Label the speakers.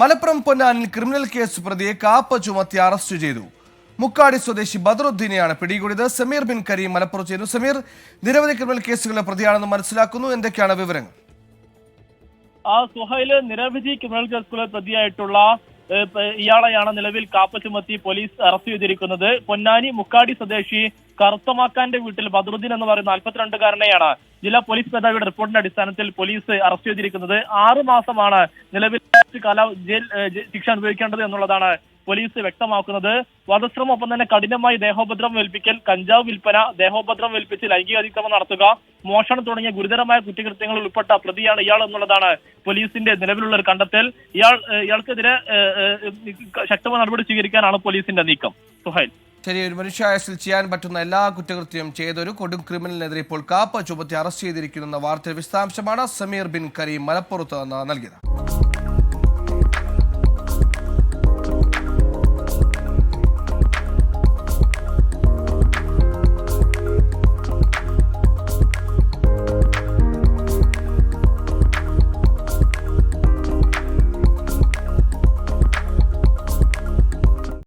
Speaker 1: Malappuram പൊന്നാനിൽ criminal case പ്രതിയെ കാപ്പ ചുമത്തി arrest ചെയ്തു. മുക്കാടി സ്വദേശി ബദറുദ്ദീനെയാണ് പിടികൂടിയത്. സമീർ ബിൻ കരീം മലപ്പുറം ചെയ്യുന്നു സമീർ നിരവധി ക്രിമിനൽ കേസുകളെ പ്രതിയാണെന്ന് മനസ്സിലാക്കുന്നു. എന്തൊക്കെയാണ് വിവരങ്ങൾ?
Speaker 2: ആ സുഹൈൽ നിരവധി ക്രിമിനൽ കേസുകളിൽ പ്രതിയായിട്ടുള്ള ഇയാളെയാണ് നിലവിൽ കാപ്പ ചുമത്തി പോലീസ് അറസ്റ്റ് ചെയ്തിരിക്കുന്നത്. പൊന്നാനി മുക്കാടി സ്വദേശി കറുത്തമാക്കാന്റെ വീട്ടിൽ ബദറുദ്ദീൻ എന്ന് പറയുന്ന നാൽപ്പത്തിരണ്ടുകാരനെയാണ് ജില്ലാ പോലീസ് മേധാവിയുടെ റിപ്പോർട്ടിന്റെ അടിസ്ഥാനത്തിൽ പോലീസ് അറസ്റ്റ് ചെയ്തിരിക്കുന്നത്. ആറു മാസമാണ് നിലവിൽ കാല ജയിൽ ശിക്ഷ അനുഭവിക്കേണ്ടത് എന്നുള്ളതാണ് പോലീസ് വ്യക്തമാക്കുന്നത് വധശ്രമം ഒപ്പം തന്നെ കഠിനമായി ദേഹോപദ്രവം ഏൽപ്പിക്കൽ കഞ്ചാവ് വിൽപ്പന ദേഹോപദ്രവം ഏൽപ്പിച്ച് ലൈംഗിക അതിക്രമം നടത്തുക മോഷണം തുടങ്ങിയ ഗുരുതരമായ കുറ്റകൃത്യങ്ങൾ ഉൾപ്പെട്ട പ്രതിയാണ് ഇയാൾ എന്നുള്ളതാണ് പോലീസിന്റെ നിലവിലുള്ള ഒരു കണ്ടെത്തൽ. ഇയാൾ ഇയാൾക്കെതിരെ ശക്തമായ നടപടി സ്വീകരിക്കാനാണ് പോലീസിന്റെ നീക്കം. സുഹൈൽ.
Speaker 1: ശരി ഒരു മനുഷ്യായസിൽ ചെയ്യാൻ പറ്റുന്ന എല്ലാ കുറ്റകൃത്യവും ചെയ്തൊരു കൊടും ക്രിമിനലിനെതിരെ ഇപ്പോൾ കാപ്പ ചുമത്തി അറസ്റ്റ് ചെയ്തിരിക്കുന്ന വാർത്തയുടെ വിശദാംശമാണ് സമീർ ബിൻ കരീം മലപ്പുറത്ത് നിന്ന് നൽകിയത്.